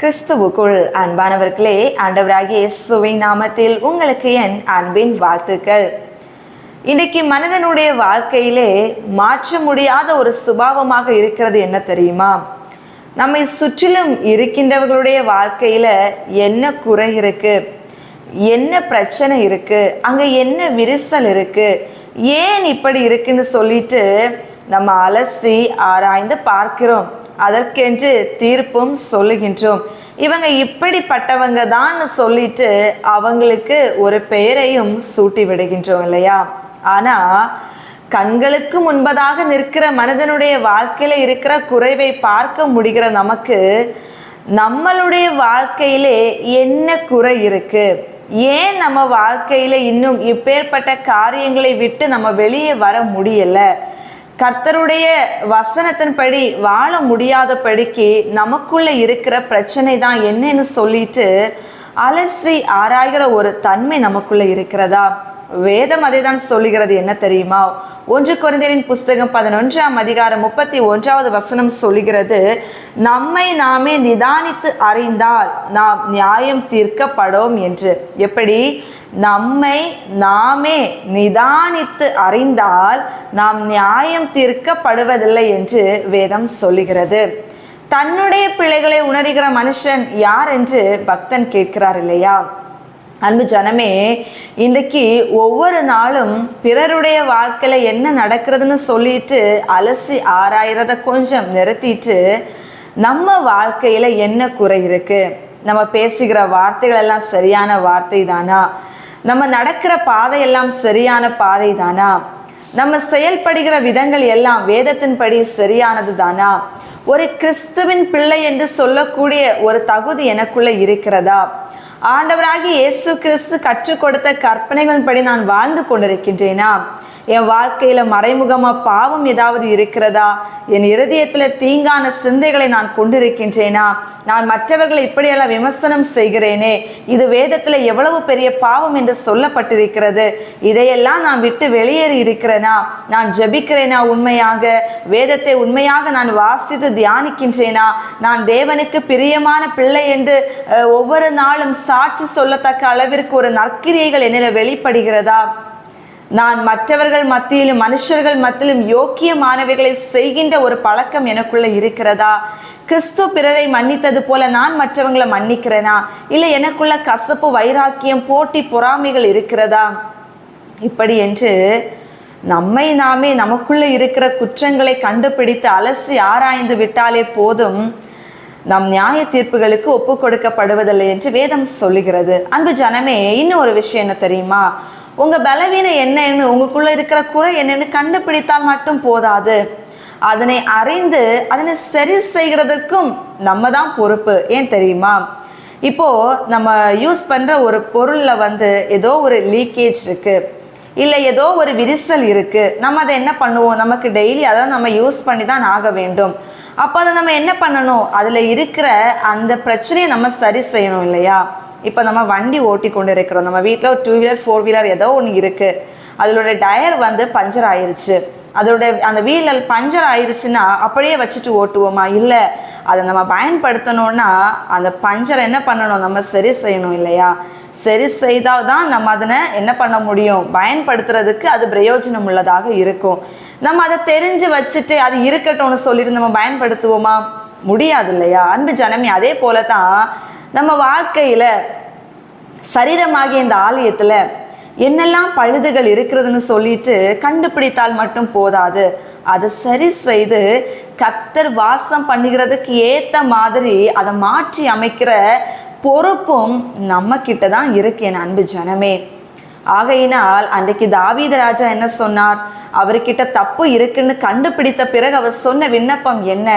கிறிஸ்துவுக்குள் அன்பானவர்களே ஆண்டவராகிய சுவை நாமத்தில் உங்களுக்கு என் அன்பின் வாழ்த்துக்கள். இன்றைக்கு மனிதனுடைய வாழ்க்கையிலே மாற்ற முடியாத ஒரு சுபாவமாக இருக்கிறது என்ன தெரியுமா? நம்மை சுற்றிலும் இருக்கின்றவர்களுடைய வாழ்க்கையில் என்ன குறை இருக்கு? என்ன பிரச்சனை இருக்கு? அங்கே என்ன விரிசல் இருக்கு? ஏன் இப்படி இருக்குன்னு சொல்லிட்டு நம்ம அலசி ஆராய்ந்து பார்க்கிறோம். அதற்கென்று தீர்ப்பும் சொல்லுகின்றோம். இவங்க இப்படிப்பட்டவங்க தான் சொல்லிட்டு அவங்களுக்கு ஒரு பெயரையும் சூட்டி விடுகின்றோம் இல்லையா? ஆனா கண்களுக்கு முன்பதாக நிற்கிற மனிதனுடைய வாழ்க்கையில இருக்கிற குறைவை பார்க்க முடிகிற நமக்கு நம்மளுடைய வாழ்க்கையிலே என்ன குறை இருக்கு? ஏன் நம்ம வாழ்க்கையில இன்னும் இப்பேற்பட்ட காரியங்களை விட்டு நம்ம வெளியே வர முடியலை? கர்த்தருடைய வசனத்தின்படி வாழ முடியாதபடிக்கு நமக்குள்ள இருக்கிற பிரச்சனை தான் என்னன்னு சொல்லிட்டு அலசி ஆராய்கிற ஒரு தன்மை நமக்குள்ள இருக்கிறதா? வேதம் அதை தான் சொல்லுகிறது. என்ன தெரியுமா? ஒன்று குழந்தையின் புஸ்தகம் பதினொன்றாம் அதிகாரம் முப்பத்தி ஒன்றாவது வசனம் சொல்லுகிறது நம்மை நாமே நிதானித்து அறிந்தால் நாம் நியாயம் தீர்க்கப்படும் என்று. எப்படி? நம்மை நாமே நிதானித்து அறிந்தால் நாம் நியாயம் தீர்க்கப்படுவதில்லை என்று வேதம் சொல்லுகிறது. தன்னுடைய பிள்ளைகளை உணர்கிற மனுஷன் யார் என்று பக்தன் கேட்கிறார் இல்லையா? அன்பு ஜனமே இன்றைக்கு ஒவ்வொரு நாளும் பிறருடைய வாழ்க்கையில என்ன நடக்கிறதுன்னு சொல்லிட்டு அலசி ஆராயிறத கொஞ்சம் நிறுத்திட்டு நம்ம வாழ்க்கையில என்ன குறை இருக்கு? நம்ம பேசுகிற வார்த்தைகள் எல்லாம் சரியான வார்த்தை தானா நம்ம நடக்கிற பாதையெல்லாம் சரியான பாதை தானா நம்ம செயல்படுகிற விதங்கள் எல்லாம் வேதத்தின்படி சரியானது தானா ஒரு கிறிஸ்துவின் பிள்ளை என்று சொல்லக்கூடிய ஒரு தகுதி எனக்குள்ள இருக்கிறதா? ஆண்டவராகி இயேசு கிறிஸ்து கற்றுக் கொடுத்த கற்பனைகளின்படி நான் வாழ்ந்து கொண்டிருக்கின்றேனா? என் வாழ்க்கையில மறைமுகமா பாவம் ஏதாவது இருக்கிறதா? என் இருதயத்துல தீங்கான சிந்தைகளை நான் கொண்டிருக்கின்றேனா? நான் மற்றவர்களை இப்படியெல்லாம் விமர்சனம் செய்கிறேனே? இது வேதத்துல எவ்வளவு பெரிய பாவம் என்று சொல்லப்பட்டிருக்கிறது. இதையெல்லாம் நான் விட்டு வெளியேறி இருக்கிறேனா? நான் ஜெபிக்கிறேனா உண்மையாக? வேதத்தை உண்மையாக நான் வாசித்து தியானிக்கின்றேனா? நான் தேவனுக்கு பிரியமான பிள்ளை என்று ஒவ்வொரு நாளும் சாட்சி சொல்லத்தக்க அளவிற்கு ஒரு நற்கிரியைகள் என்னில் வெளிப்படுகிறதா? நான் மற்றவர்கள் மத்தியிலும் மனுஷர்கள் மத்தியிலும் யோக்கியமானவைகளை செய்கின்ற ஒரு பழக்கம் எனக்குள்ள இருக்கிறதா? கிறிஸ்து பிறரை மன்னித்தது போல நான் மற்றவங்களை மன்னிக்கிறேனா? இல்லை எனக்குள்ள கசப்பு வைராக்கியம் போட்டி பொறாமைகள் இருக்கிறதா? இப்படி என்று நம்மை நாமே நமக்குள்ள இருக்கிற குற்றங்களை கண்டுபிடித்து அலசி ஆராய்ந்து விட்டாலே போதும். நம் நியாய தீர்ப்புகளுக்கு ஒப்பு கொடுக்கப்படுவதில்லை என்று வேதம் சொல்லுகிறது. அன்பு ஜனமே இன்னும் ஒரு விஷயம் என்ன தெரியுமா? உங்க பலவீனம் என்னன்னு உங்களுக்குள்ள இருக்கிற குறை என்னன்னு கண்டுபிடித்தால் மட்டும் போதாது. அதனை அறிந்து அதனை சரி செய்கிறதுக்கும் நம்ம தான் பொறுப்பு. ஏன் தெரியுமா? இப்போ நம்ம யூஸ் பண்ற ஒரு பொருள்ல வந்து ஏதோ ஒரு லீக்கேஜ் இருக்கு. இல்லை ஏதோ ஒரு விரிசல் இருக்கு. நம்ம அதை என்ன பண்ணுவோம்? நமக்கு டெய்லி அதை நம்ம யூஸ் பண்ணி தான் ஆக வேண்டும். அப்போ அதை நம்ம என்ன பண்ணணும்? அதில் இருக்கிற அந்த பிரச்சனையை நம்ம சரி செய்யணும் இல்லையா? இப்போ நம்ம வண்டி ஓட்டி கொண்டு இருக்கிறோம். நம்ம வீட்டில் ஒரு டூ வீலர் ஃபோர் வீலர் ஏதோ ஒன்று இருக்குது அதோட டயர் வந்து பஞ்சர் ஆயிடுச்சு அதோட அந்த வீலல் பஞ்சர் ஆயிடுச்சுன்னா அப்படியே வச்சுட்டு ஓட்டுவோமா? இல்லை அதை நம்ம பயன்படுத்தணும்னா அந்த பஞ்சரை என்ன பண்ணணும்? நம்ம சரி செய்யணும் இல்லையா? சரி செய்தால் தான் நம்ம அதனை என்ன பண்ண முடியும்? பயன்படுத்துறதுக்கு அது பிரயோஜனம் உள்ளதாக இருக்கும். நம்ம அதை தெரிஞ்சு வச்சுட்டு அது இருக்கட்டும்னு சொல்லிட்டு நம்ம பயன்படுத்துவோமா? முடியாது இல்லையா? அன்பு ஜனமி அதே போல தான் நம்ம வாழ்க்கையில் சரீரமாகிய இந்த ஆலயத்தில் என்னெல்லாம் பழுதுகள் இருக்கிறதுன்னு சொல்லிட்டு கண்டுபிடித்தால் மட்டும் போதாது. அதை சரி செய்து கத்தர் வாசம் பண்ணுகிறதுக்கு ஏற்ற மாதிரி அதை மாற்றி அமைக்கிற பொறுப்பும் நம்ம கிட்ட தான் இருக்கு என் அன்பு ஜனமே. ஆகையினால் அன்றைக்கு தாவீத ராஜா என்ன சொன்னார்? அவர்கிட்ட தப்பு இருக்குன்னு கண்டுபிடித்த பிறகு அவர் சொன்ன விண்ணப்பம் என்ன?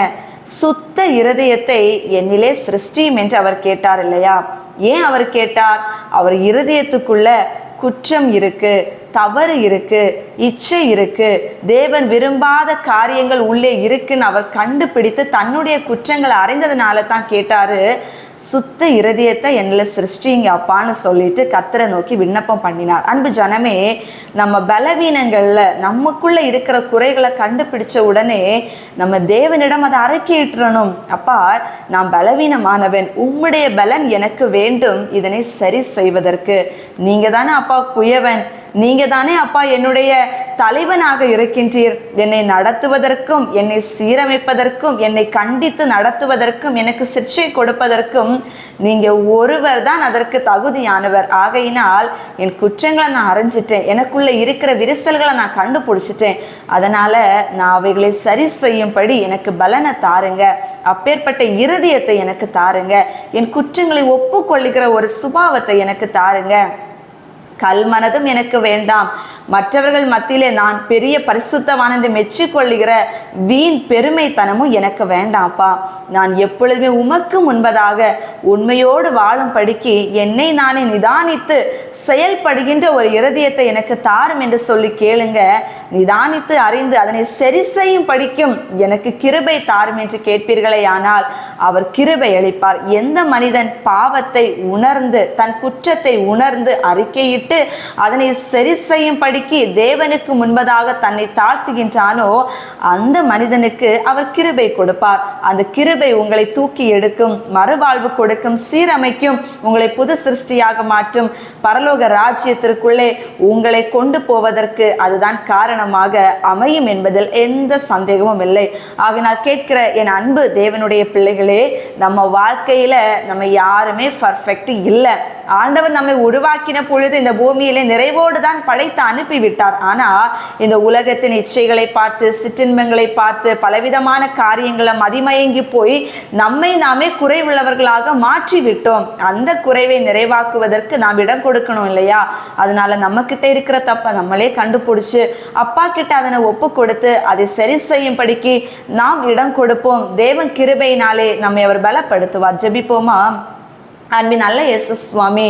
சுத்த இருதயத்தை என்னிலே சிருஷ்டியும் என்று அவர் கேட்டார் இல்லையா? ஏன் அவர் கேட்டார்? அவர் இருதயத்துக்குள்ள குற்றம் இருக்கு தவறு இருக்கு இச்சை இருக்கு தேவன் விரும்பாத காரியங்கள் உள்ளே இருக்குன்னு அவர் கண்டுபிடித்து தன்னுடைய குற்றங்களை அறிந்ததுனால தான் கேட்டாரு. சுத்த இருதயத்தை என்னில் சிருஷ்டிங்க அப்பான்னு சொல்லிட்டு கத்தரை நோக்கி விண்ணப்பம் பண்ணினார். அன்பு ஜனமே நம்ம பலவீனங்களில் நமக்குள்ளே இருக்கிற குறைகளை கண்டுபிடிச்ச உடனே நம்ம தேவனிடம் அதை அறக்கிட்டுறணும் அப்பா நான் பலவீனமானவன் உம்முடைய பலன் எனக்கு வேண்டும் இதனை சரி செய்வதற்கு. நீங்கள் தானே அப்பா குயவன் நீங்கள் தானே அப்பா என்னுடைய தலைவனாக இருக்கின்றீர். என்னை நடத்துவதற்கும் என்னை சீரமைப்பதற்கும் என்னை கண்டித்து நடத்துவதற்கும் எனக்கு சிற்சை கொடுப்பதற்கும் நீங்க ஒருவர் தான் அதற்கு தகுதியானவர். ஆகையினால் என் குற்றங்களை நான் அறிஞ்சிட்டேன். எனக்குள்ள இருக்கிற விரிசல்களை நான் கண்டுபிடிச்சிட்டேன். அதனால நான் அவைகளை சரி செய்யும்படி எனக்கு பலனை தாருங்க. அப்பேற்பட்ட இருதயத்தை எனக்கு தாருங்க. என் குற்றங்களை ஒப்புக்கொள்ளுகிற ஒரு சுபாவத்தை எனக்கு தாருங்க. கல்மனதும் எனக்கு வேண்டாம். மற்றவர்கள் மத்தியிலே நான் பெரிய பரிசுத்தவான் என்று மெச்சிக்கொள்ளுகிற வீண் பெருமைத்தனமும் எனக்கு வேண்டாம்ப்பா நான் எப்பொழுதுமே உமக்கு முன்பதாக உண்மையோடு வாழும் படிக்கு என்னை நானே நிதானித்து செயல்படுகின்ற ஒரு இருதயத்தை எனக்கு தாரும் என்று சொல்லி கேளுங்க. நிதானித்து அறிந்து அதனை சரி செய்யும் படிக்கும் எனக்கு கிருபை தாரும் என்று கேட்பீர்களே ஆனால் அவர் கிருபை அளிப்பார். எந்த மனிதன் பாவத்தை உணர்ந்து தன் குற்றத்தை உணர்ந்து அறிக்கையிட்டு அதனை சரி செய்யும் படி படிக்கு தேவனுக்கு முன்பதாக தன்னை தாழ்த்துகின்றானோ அந்த மனிதனுக்கு அவர் கிருபை கொடுப்பார். அந்த கிருபை உங்களை தூக்கி எடுக்கும் மறுவாழ்வு கொடுக்கும் சீரமைக்கும் உங்களை புது சிருஷ்டியாக மாற்றும். பரலோக ராஜ்யத்திற்குள்ளே உங்களை கொண்டு போவதற்கு அதுதான் காரணமாக அமையும் என்பதில் எந்த சந்தேகமும் இல்லை. ஆக நான் கேட்கிற என் அன்பு தேவனுடைய பிள்ளைகளே நம்ம வாழ்க்கையில நம்ம யாருமே பர்ஃபெக்ட் இல்லை. ஆண்டவர் நம்மை உருவாக்கின பொழுது இந்த பூமியிலே நிறைவோடு தான் படைத்து அனுப்பிவிட்டார். ஆனா இந்த உலகத்தின் இச்சைகளை பார்த்து சிற்றின்பங்களை பார்த்து பலவிதமான காரியங்களை மதிமயங்கி போய் நம்மை நாமே குறைவுள்ளவர்களாக மாற்றி விட்டோம் அந்த குறைவை நிறைவாக்குவதற்கு நாம் இடம் கொடுக்கணும் இல்லையா? அதனால நம்ம கிட்ட இருக்கிற தப்பை நம்மளே கண்டுபிடிச்சு அப்பா கிட்ட அதனை ஒப்பு கொடுத்து அதை சரி செய்யும்படிக்கு நாம் இடம் கொடுப்போம். தேவன் கிருபையினாலே நம்மை அவர் பலப்படுத்துவார். ஜெபிப்போமா? அன்பின் நல்ல இயேசு சுவாமி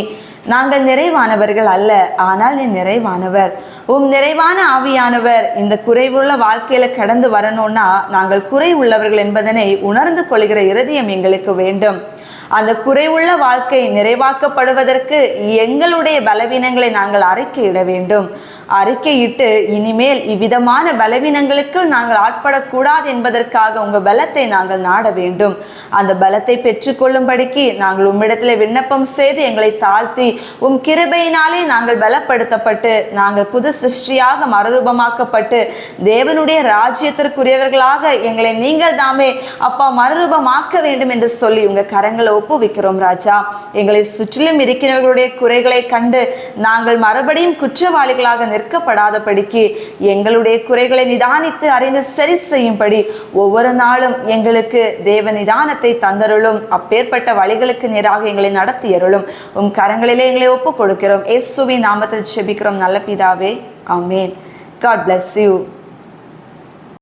நாங்கள் நிறைவானவர்கள் அல்ல ஆனால் நீ நிறைவானவர். உம் நிறைவான ஆவியானவர். இந்த குறைவுள்ள வாழ்க்கையில கடந்து வரணும்னா நாங்கள் குறை உள்ளவர்கள் என்பதனை உணர்ந்து கொள்கிற இருதயம் எங்களுக்கு வேண்டும். அந்த குறைவுள்ள வாழ்க்கை நிறைவாக்கப்படுவதற்கு எங்களுடைய பலவீனங்களை நாங்கள் அறிக்கையிட வேண்டும். அறிக்கையிட்டு இனிமேல் இவ்விதமான பலவீனங்களுக்கு நாங்கள் ஆட்படக்கூடாது என்பதற்காக உங்கள் பலத்தை நாங்கள் நாட வேண்டும். அந்த பலத்தை பெற்றுக்கொள்ளும்படிக்கு நாங்கள் உம்மிடத்தில் விண்ணப்பம் செய்து எங்களை தாழ்த்தி உம் கிருபையினாலே நாங்கள் பலப்படுத்தப்பட்டு நாங்கள் புது சிருஷ்டியாக மறுரூபமாக்கப்பட்டு தேவனுடைய ராஜ்யத்திற்குரியவர்களாக எங்களை நீங்கள் தாமே அப்பா மறுரூபமாக்க வேண்டும் என்று சொல்லி உங்க கரங்களை ஒப்புவிக்கிறோம் ராஜா. எங்களை சுற்றிலும் இருக்கிறவர்களுடைய குறைகளை கண்டு நாங்கள் மறுபடியும் குற்றவாளிகளாக நிற்கப்படாதபடிக்கு எங்களுடைய குறைகளை நிதானித்து அறிந்து சரி செய்யும்படி ஒவ்வொரு நாளும் எங்களுக்கு தேவ நிதானத்தை தந்தருளும் அப்பேற்பட்ட வழிகளுக்கு நேராக எங்களை நடத்தியருளும். உம் கரங்களிலே எங்களை ஒப்புக் கொடுக்கிறோம் இயேசுவின் நாமத்தில் செபிக்கிறோம் நல்ல பிதாவே ஆமென். God bless you